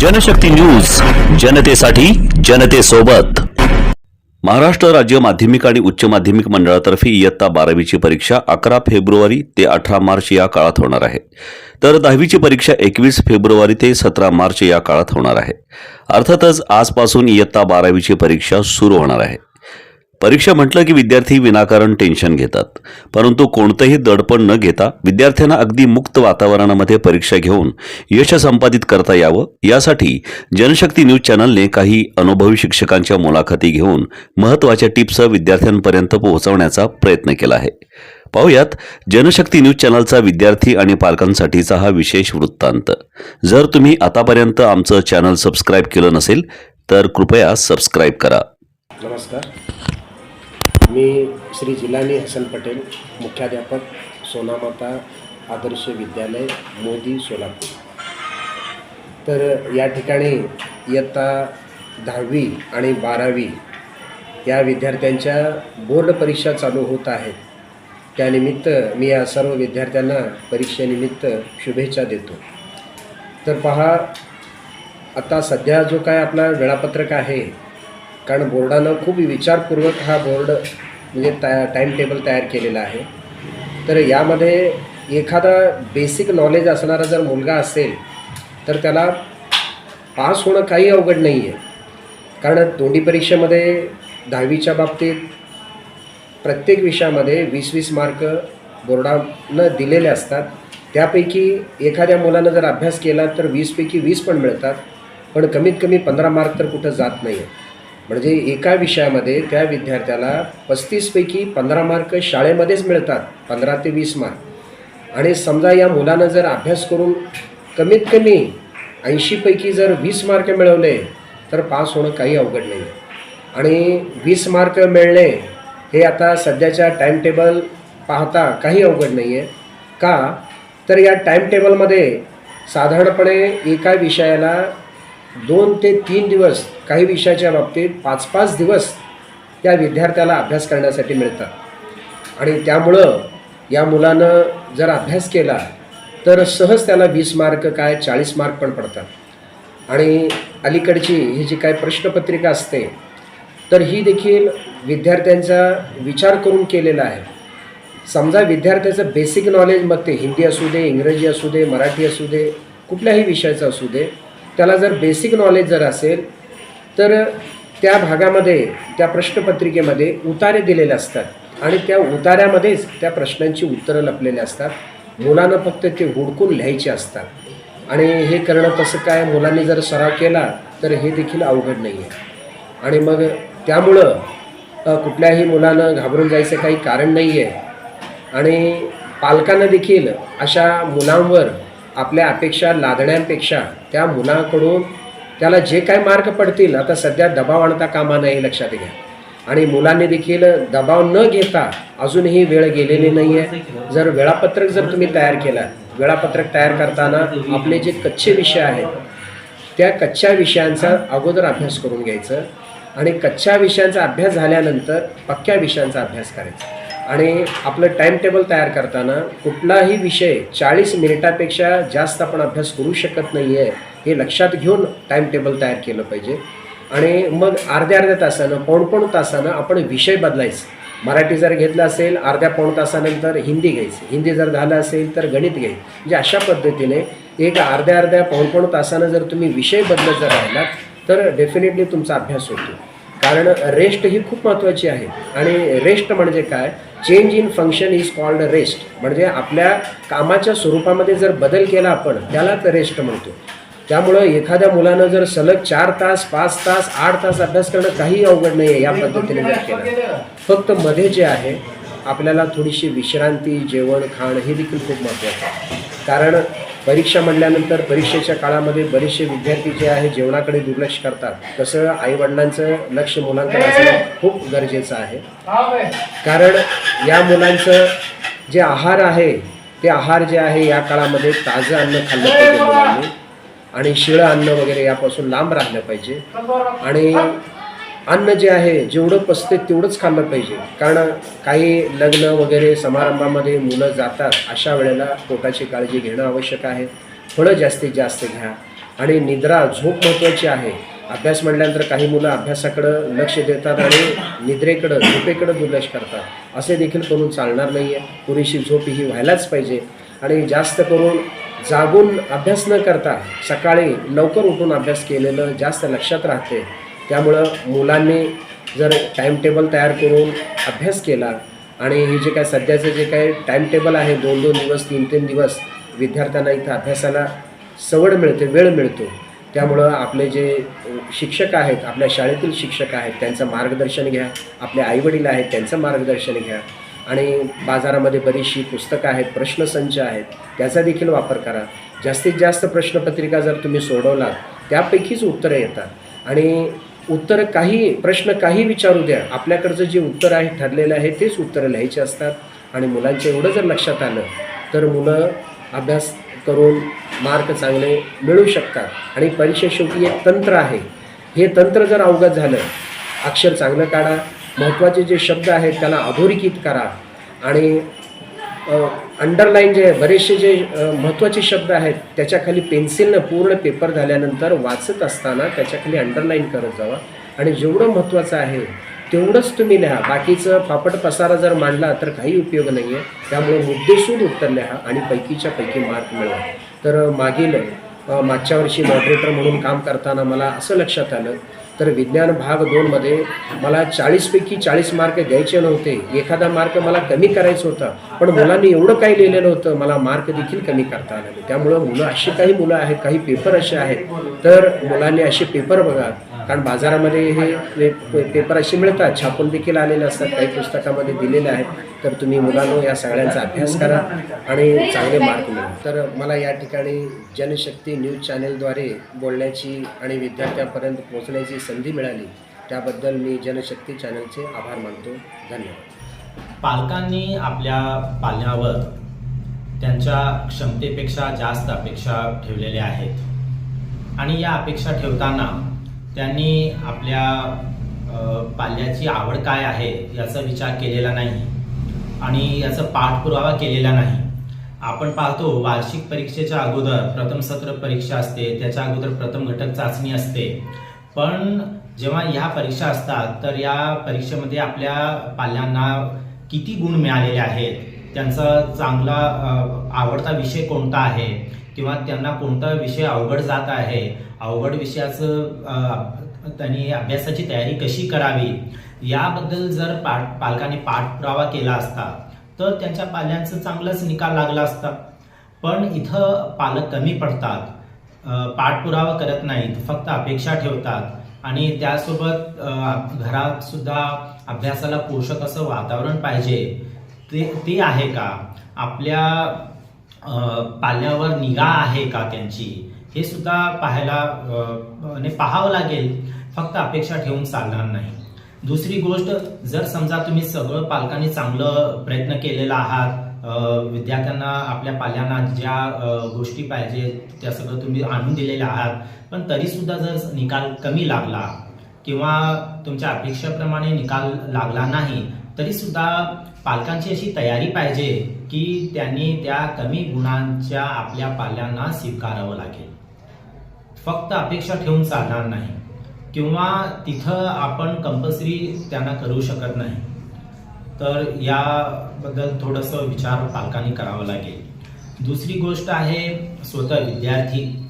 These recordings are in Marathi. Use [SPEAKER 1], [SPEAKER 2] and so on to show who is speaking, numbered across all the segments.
[SPEAKER 1] जनशक्ती न्यूज जनतेसाठी जनतेसोबत. महाराष्ट्र राज्य माध्यमिक आणि उच्च माध्यमिक मंडळातर्फे इयत्ता बारावीची परीक्षा अकरा फेब्रुवारी ते अठरा मार्च या काळात होणार आहे. तर दहावीची परीक्षा एकवीस फेब्रुवारी ते सतरा मार्च या काळात होणार आहे. अर्थातच आजपासून इयत्ता बारावीची परीक्षा सुरू होणार आहे. परीक्षा म्हटलं की विद्यार्थी विनाकारण टेन्शन घेतात. परंतु कोणतंही दडपण न घेता विद्यार्थ्यांना अगदी मुक्त वातावरणामध्ये परीक्षा घेऊन यश संपादित करता यावं. यासाठी जनशक्ती न्यूज चॅनलने काही अनुभवी शिक्षकांच्या मुलाखती घेऊन महत्त्वाच्या टिप्स विद्यार्थ्यांपर्यंत पोहोचवण्याचा प्रयत्न केला आहे. पाहुयात जनशक्ती न्यूज चॅनलचा विद्यार्थी आणि पालकांसाठीचा हा विशेष वृत्तांत. जर तुम्ही आतापर्यंत आमचं चॅनल सबस्क्राईब केलं नसेल तर कृपया सबस्क्राईब करा.
[SPEAKER 2] नमस्कार. मी श्री जिलानी हसन पटेल मुख्याध्यापक सोनामाता आदर्श विद्यालय मोदी सोलापूर. तर या ठिकाणी इयत्ता दहावी आणि बारावी या विद्यार्थ्यांच्या बोर्ड परीक्षा चालू होत आहेत. त्यानिमित्त मी या सर्व विद्यार्थ्यांना परीक्षेनिमित्त शुभेच्छा देतो. तर पहा आता सध्या जो काय आपला वेळापत्रक आहे कारण बोर्डानं खूप विचारपूर्वक हा बोर्ड म्हणजे टा टाईम टेबल तयार केलेला आहे. तर यामध्ये एखादा बेसिक नॉलेज असणारा जर मुलगा असेल तर त्याला पास होणं काही अवघड नाही आहे कारण तोंडी परीक्षेमध्ये दहावीच्या बाबतीत प्रत्येक विषयामध्ये वीस वीस मार्क बोर्डानं दिलेले असतात. त्यापैकी एखाद्या मुलानं जर अभ्यास केला तर वीसपैकी वीस पण मिळतात. पण कमीत कमी पंधरा मार्क तर कुठं जात नाही आहे म्हणजे एका विषयामध्ये त्या विद्यार्थ्याला पस्तीसपैकी पंधरा मार्क शाळेमध्येच मिळतात पंधरा ते वीस मार्क. आणि समजा या मुलानं जर अभ्यास करून कमीत कमी ऐंशीपैकी जर वीस मार्क मिळवले तर पास होणं काही अवघड नाही. आणि वीस मार्क मिळणे हे आता सध्याच्या टाईमटेबल पाहता काही अवघड नाही आहे का? तर या टाईमटेबलमध्ये साधारणपणे एका विषयाला दोन ते तीन दिवस काही विषयाच्या बाबतीत पाच पाच दिवस त्या विद्यार्थ्याला अभ्यास करण्यासाठी मिळतात. आणि त्यामुळं या मुलानं जर अभ्यास केला तर सहज त्याला वीस मार्क काय चाळीस मार्क पण पडतात. आणि अलीकडची ही जी काय प्रश्नपत्रिका असते तर ही देखील विद्यार्थ्यांचा विचार करून केलेला आहे. समजा विद्यार्थ्याचं बेसिक नॉलेज मग ते हिंदी असू दे इंग्रजी असू दे मराठी असू दे कुठल्याही विषयाचं असू दे त्याला जर बेसिक नॉलेज जर असेल तर त्या भागामध्ये त्या प्रश्नपत्रिकेमध्ये उतारे दिलेले असतात. आणि त्या उतार्यामध्येच त्या प्रश्नांची उत्तरं लपलेली असतात. मुलानं फक्त ते हुडकून लिहायचे असतात. आणि हे करणं तसं काय मुलांनी जर सराव केला तर हे देखील अवघड नाही आहे आणि मग त्यामुळं कुठल्याही मुलानं घाबरून जायचं काही कारण नाही आहे आणि पालकांना देखील अशा मुलांवर आपल्या अपेक्षा लादण्यापेक्षा त्या मुलाकडून त्याला जे काय मार्क पडतील आता सध्या दबाव आणता कामा नाही लक्षात घ्या. आणि मुलांनी देखील दबाव न घेता अजूनही वेळ गेलेली नाही आहे जर वेळापत्रक जर तुम्ही तयार केला वेळापत्रक तयार करताना आपले जे कच्चे विषय आहेत त्या कच्च्या विषयांचा अगोदर अभ्यास करून घ्यायचं आणि कच्च्या विषयांचा अभ्यास झाल्यानंतर पक्क्या विषयांचा अभ्यास करायचा. आणि आपलं टाईम टेबल तयार करताना कुठलाही विषय चाळीस मिनिटापेक्षा जास्त आपण अभ्यास करू शकत नाही आहे हे लक्षात घेऊन टाईम टेबल तयार केलं पाहिजे. आणि मग अर्ध्या अर्ध्या तासानं पाऊण पाऊण तासानं आपण विषय बदलायचं. मराठी जर घेतलं असेल अर्ध्या पाऊण तासानंतर हिंदी घ्यायचं. हिंदी जर झालं असेल तर गणित घ्यायचं. म्हणजे अशा पद्धतीने एक अर्ध्या अर्ध्या पाऊण पाऊण तासानं जर तुम्ही विषय बदलत जर राहिलात तर डेफिनेटली तुमचा अभ्यास होतो. कारण रेस्ट ही खूप महत्त्वाची आहे. आणि रेस्ट म्हणजे काय? Change in function is called rest म्हणजे आपल्या कामाच्या स्वरूपामध्ये जर बदल केला आपण त्यालाच रेस्ट म्हणतो. त्यामुळं एखाद्या मुलानं जर सलग चार तास पाच तास आठ तास अभ्यास करणं काही अवघड नाही आहे या पद्धतीने जर केलं? फक्त मध्ये जे आहे आपल्याला थोडीशी विश्रांती जेवण खाण हे देखील खूप महत्त्वाचं आहे. कारण परीक्षा म्हणल्यानंतर परीक्षेच्या काळामध्ये बरेचसे विद्यार्थी जे आहे जेवणाकडे दुर्लक्ष करतात. तसं आईवडिलांचं लक्ष मुलांकडे असणं खूप गरजेचं आहे. कारण या मुलांचं जे आहार आहे ते आहार जे आहे या काळामध्ये ताजं अन्न खाल्लं पाहिजे मुलांनी. आणि शिळं अन्न वगैरे यापासून लांब राहिलं पाहिजे. आणि अन्न जे आहे जेवढं पसते तेवढंच खाल्लं पाहिजे. कारण काही लग्न वगैरे समारंभामध्ये मुलं जातात अशा वेळेला पोटाची काळजी घेणं आवश्यक आहे. फळं जास्तीत जास्त घ्या. आणि निद्रा झोप महत्त्वाची आहे. अभ्यास म्हटल्यानंतर काही मुलं अभ्यासाकडं लक्ष देतात आणि निद्रेकडं झोपेकडं दुर्लक्ष करतात. असे देखील करून चालणार नाही आहे पुरेशी झोप ही व्हायलाच पाहिजे. आणि जास्त करून जागून अभ्यास न करता सकाळी लवकर उठून अभ्यास केलेलं जास्त लक्षात राहते. त्यामुळं मुलांनी जर टाईमटेबल तयार करून अभ्यास केला आणि हे जे काय सध्याचं जे काय टाईमटेबल आहे दोन दोन दिवस तीन तीन दिवस विद्यार्थ्यांना इथं अभ्यासाला सवड मिळते वेळ मिळतो. त्यामुळं आपले जे शिक्षक आहेत आपल्या शाळेतील शिक्षक आहेत त्यांचं मार्गदर्शन घ्या. आपले आईवडील आहेत त्यांचं मार्गदर्शन घ्या. आणि बाजारामध्ये बरीचशी पुस्तकं आहेत प्रश्नसंच आहेत त्याचा देखील वापर करा. जास्तीत जास्त प्रश्नपत्रिका जर तुम्ही सोडवलात त्यापैकीच उत्तरं येतात. आणि उत्तर काही प्रश्न काही विचारू द्या. आपल्याकडचं जे उत्तर आहे ठरलेलं आहे तेच उत्तरं लिहायची असतात. आणि मुलांचे एवढं जर लक्षात आलं तर मुलं अभ्यास करून मार्क चांगले मिळू शकतात. आणि परीक्षे शेवटी एक तंत्र आहे. हे तंत्र जर अवगत झालं अक्षर चांगलं काढा महत्त्वाचे जे शब्द आहेत त्याला अधोरेखित करा. आणि अंडरलाईन जे आहे, बरेचसे जे महत्त्वाचे शब्द आहेत त्याच्याखाली पेन्सिलनं पूर्ण पेपर झाल्यानंतर वाचत असताना त्याच्याखाली अंडरलाईन करत जावा. आणि जेवढं महत्त्वाचं आहे तेवढंच तुम्ही लिहा. बाकीचं फापट पसारा जर मांडला तर काही उपयोग नाही आहे त्यामुळे मुद्देशून उत्तर लिहा आणि पैकीच्या पैकी मार्क मिळवा. तर मागील मागच्या वर्षी मॉडरेटर म्हणून काम करताना मला असं लक्षात आलं. तर विज्ञान भाग दोनमध्ये मला चाळीसपैकी चाळीस मार्क द्यायचे नव्हते. एखादा मार्क मला कमी करायचा होता पण मुलांनी एवढं काही लिहिलेलं होतं मला मार्क देखील कमी करता आले. त्यामुळं मुलं अशी काही मुलं आहेत काही पेपर असे आहेत. तर मुलांनी असे पेपर बघा कारण बाजारामध्ये हे पे- पेपर असे मिळतात छापून देखील आलेले असतात काही पुस्तकामध्ये दिलेले आहेत. तर तुम्ही मुलांनो या सगळ्यांचा अभ्यास करा आणि चांगले मार्क मिळवा. तर मला या ठिकाणी जनशक्ती न्यूज चॅनेलद्वारे बोलण्याची आणि विद्यार्थ्यांपर्यंत पोहोचण्याची संधी मिळाली त्याबद्दल मी जनशक्ती चॅनलचे आभार मानतो. धन्यवाद.
[SPEAKER 3] पालकांनी आपल्या पाल्यावर त्यांच्या क्षमतेपेक्षा जास्त अपेक्षा ठेवलेल्या आहेत. आणि या अपेक्षा ठेवताना त्यांनी आपल्या पाल्याची आवड काय आहे याचा विचार केलेला नाही आणि याचा पाठपुरावा केलेला नाही. आपण पाहतो वार्षिक परीक्षेच्या अगोदर प्रथम सत्र परीक्षा असते त्याच्या अगोदर प्रथम घटक चाचणी असते. पण जेव्हा ह्या परीक्षा असतात तर या परीक्षेमध्ये आपल्या पाल्यांना किती गुण मिळालेले आहेत? त्यांचा चांगला आवडता विषय कोणता आहे? किंवा त्यांना कोणता विषय अवघड जात आहे? अवघड विषयाचं त्यांनी अभ्यासाची तयारी कशी करावी? याबद्दल जर पाठ पालकांनी पाठपुरावा केला असता तर त्यांच्या पाल्यांचं चांगलाच निकाल लागला असता. पण इथं पालक कमी पडतात. पाठपुरावा करत नाहीत फक्त अपेक्षा ठेवतात. आणि त्यासोबत घरातसुद्धा घरात सुद्धा अभ्यासाला पोषक असं वातावरण पाहिजे. ते ते आहे का? आपल्या पाल्यावर निगा आहे का त्यांची? हे सुद्धा पाहायला अ, म्हणजे पाहावं लागेल. फक्त अपेक्षा ठेवून चालणार नाही. दुसरी गोष्ट जर समजा तुम्ही सगळं पालकांनी चांगलं प्रयत्न केलेला आहात विद्यार्थ्यांना आपल्या पाल्यांना ज्या गोष्टी पाहिजे त्या सगळं तुम्ही आणून दिलेल्या आहात पण तरीसुद्धा जर निकाल कमी लागला किंवा तुमच्या अपेक्षेप्रमाणे निकाल लागला नाही तरी सुद्धा पालकांची अशी तयारी पाहिजे की त्यांनी त्या कमी गुणांच्या आपल्या पाल्यांना स्वीकारावं लागेल. फक्त अपेक्षा ठेवून चालणार नाही. किंवा तिथं आपण कंपल्सरी त्यांना करू शकत नाही. तर याबद्दल थोडंसं विचार पालकांनी करावा लागेल. दुसरी गोष्ट आहे स्वतः विद्यार्थी.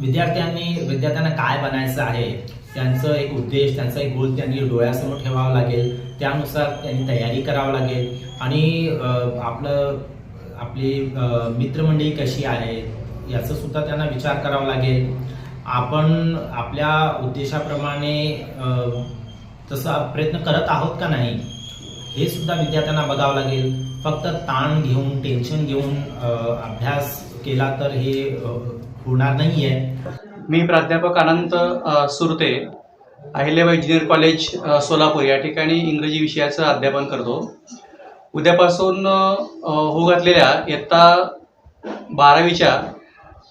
[SPEAKER 3] विद्यार्थ्यांनी विद्यार्थ्यांना काय बनायचं आहे त्यांचं एक उद्देश त्यांचा एक गोल त्यांनी डोळ्यासमोर ठेवावा लागेल. त्यानुसार त्यांनी तयारी करावं लागेल. आणि आपलं आपली मित्रमंडळी कशी आहे याचा सुद्धा त्यांना विचार करावा लागेल. आपण आपल्या उद्देशाप्रमाणे तसा प्रयत्न करत आहोत का नाही हे सुद्धा विद्यार्थ्यांना बघावं लागेल. फक्त ताण घेऊन टेन्शन घेऊन अभ्यास केला तर हे होणार नाही आहे
[SPEAKER 4] मी प्राध्यापक अनंत सुरते अहिल्याबाई ज्युनियर कॉलेज सोलापूर या ठिकाणी इंग्रजी विषयाचं अध्यापन करतो. उद्यापासून होऊ घातलेल्या इयत्ता बारावीच्या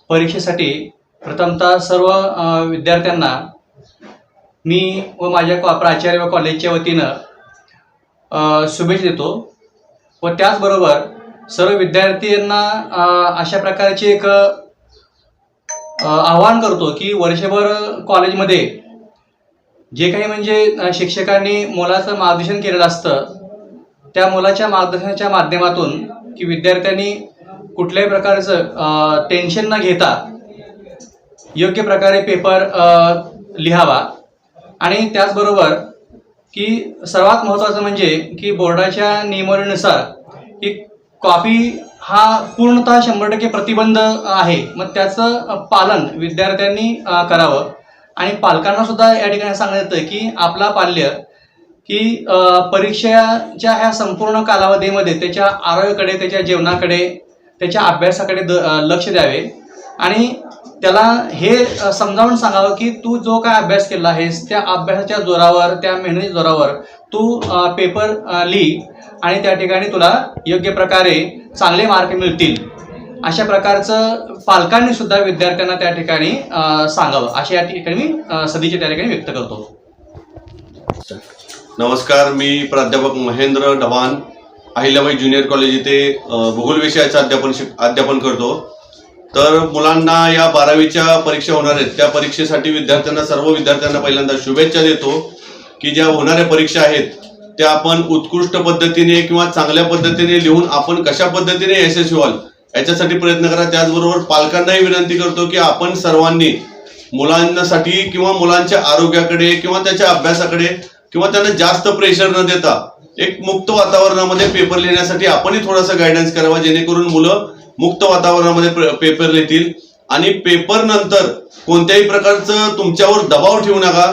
[SPEAKER 4] परीक्षेसाठी प्रथमतः सर्व विद्यार्थ्यांना मी व माझ्या कॉ प्राचार्य व कॉलेजच्या वतीनं शुभेच्छा देतो. व त्याचबरोबर सर्व विद्यार्थ्यांना अशा प्रकारची एक आवाहन करतो की वर्षभर कॉलेजमध्ये जे काही म्हणजे शिक्षकांनी मुलाचं मार्गदर्शन केलेलं असतं त्या मुलाच्या मार्गदर्शनाच्या माध्यमातून की विद्यार्थ्यांनी कुठल्याही प्रकारचं टेन्शन न घेता योग्य प्रकारे पेपर लिहावा. आणि त्याचबरोबर की सर्वात महत्त्वाचं म्हणजे की बोर्डाच्या नियमावलीनुसार की कॉपी हा पूर्णतः शंभर टक्के प्रतिबंध आहे. मग त्याचं पालन विद्यार्थ्यांनी करावं. आणि पालकांना सुद्धा या ठिकाणी सांगण्यात येतं की आपला पाल्य की परीक्षेच्या ह्या संपूर्ण कालावधीमध्ये त्याच्या आरोग्याकडे त्याच्या जेवणाकडे त्याच्या अभ्यासाकडे द लक्ष द्यावे. आणि त्याला हे समजावून सांगावं की तू जो काय अभ्यास केला आहेस त्या अभ्यासाच्या जोरावर त्या मेहनतीच्या जोरावर तू पेपर लिही आणि त्या ठिकाणी तुला योग्य प्रकारे चांगले मार्क मिळतील. अशा प्रकारचं पालकांनी सुद्धा विद्यार्थ्यांना त्या ठिकाणी सांगावं. अशा या ठिकाणी मी सदिच्छा त्या ठिकाणी व्यक्त करतो.
[SPEAKER 5] नमस्कार मी प्राध्यापक महेंद्र डवान अहिल्याबाई ज्युनियर कॉलेज इथे भूगोल विषयाचं अध्यापन शिक अध्यापन करतो. तर मुलांना या बारावीच्या परीक्षा होणार आहेत. त्या परीक्षेसाठी विद्यार्थ्यांना सर्व विद्यार्थ्यांना पहिल्यांदा शुभेच्छा देतो की ज्या होणाऱ्या परीक्षा आहेत त्या आपण उत्कृष्ट पद्धतीने किंवा चांगल्या पद्धतीने लिहून आपण कशा पद्धतीने यशस्वी व्हाल याच्यासाठी प्रयत्न करा. त्याचबरोबर पालकांनाही विनंती करतो की आपण सर्वांनी मुलांसाठी किंवा मुलांच्या आरोग्याकडे किंवा त्याच्या अभ्यासाकडे किंवा त्यांना जास्त प्रेशर न देता एक मुक्त वातावरणामध्ये पेपर लिहिण्यासाठी आपणही थोडासा गायडन्स करावा. जेणेकरून मुलं मुक्त वातावरणामध्ये पेपर लिहितील. आणि पेपर नंतर कोणत्याही प्रकारचं तुमच्यावर दबाव ठेवू नका.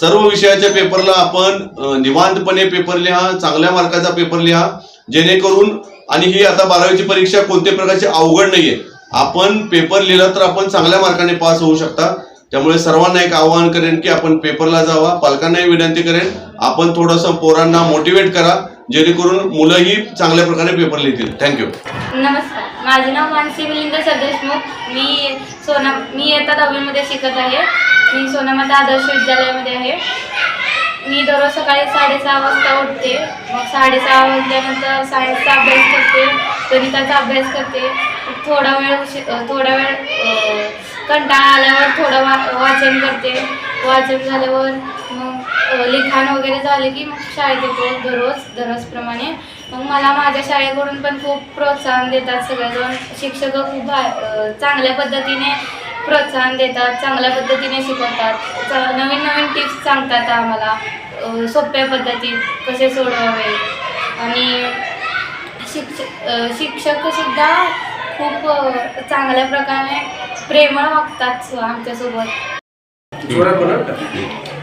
[SPEAKER 5] सर्व विषयाच्या पेपरला आपण निवांतपणे पेपर लिहा चांगल्या मार्काचा पेपर लिहा. जेणेकरून आणि ही आता बारावीची परीक्षा कोणत्याही प्रकारची अवघड नाहीये. आपण पेपर लिहिला तर आपण चांगल्या मार्काने पास होऊ शकता. त्यामुळे सर्वांना एक आवाहन करेन की आपण पेपरला जावा पालकांनाही विनंती करेन आपण थोडंसं पोरांना मोटिवेट करा जेणेकरून मुलंही चांगल्या प्रकारे पेपर लिहितील. थँक्यू
[SPEAKER 6] नमस्कार. माझे नाव मानसी मिलिंद सदेशमुख मी सोना मी इयत्ता दहावीमध्ये शिकत आहे. मी सोनामाता आदर्श विद्यालयामध्ये आहे. मी दररोज सकाळी साडेसहा वाजता उठते. मग साडेसहा वाजल्यानंतर सायन्सचा अभ्यास करते. गणिताचा अभ्यास करते. थोडा वेळ उशी थोडा वेळ कंटाळा आल्यावर थोडं वा वाचन करते. वाचन झाल्यावर मग लिखाण वगैरे झाले की मग शाळेत येतो दररोज दररोजप्रमाणे. मग मला माझ्या शाळेकडून पण खूप प्रोत्साहन देतात सगळेजण. शिक्षक खूप चांगल्या पद्धतीने प्रोत्साहन देतात चांगल्या पद्धतीने शिकवतात. च- नवीन नवीन टिप्स सांगतात आम्हाला. सोप्या पद्धतीत कसे सोडवावे. आणि शिक्ष शिक्षकसुद्धा खूप चांगल्या प्रकारे प्रेमळ वागतात आमच्यासोबत.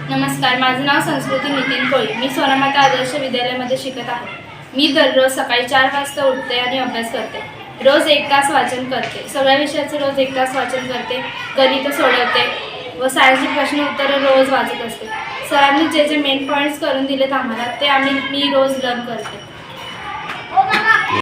[SPEAKER 6] नमस्कार माझं नाव संस्कृती नितीन कोळी. मी सोनामाता आदर्श विद्यालयामध्ये शिकत आहे. मी दररोज सकाळी चार वाजता उठते आणि अभ्यास करते. रोज एक तास वाचन करते. सगळ्या विषयाचं रोज एक तास वाचन करते. गणितं सोडवते व सायन्सची प्रश्न उत्तरं रोज वाचत असते. सरांनी जे जे मेन पॉईंट्स करून दिलेत आम्हाला ते आम्ही मी रोज लर्न करते.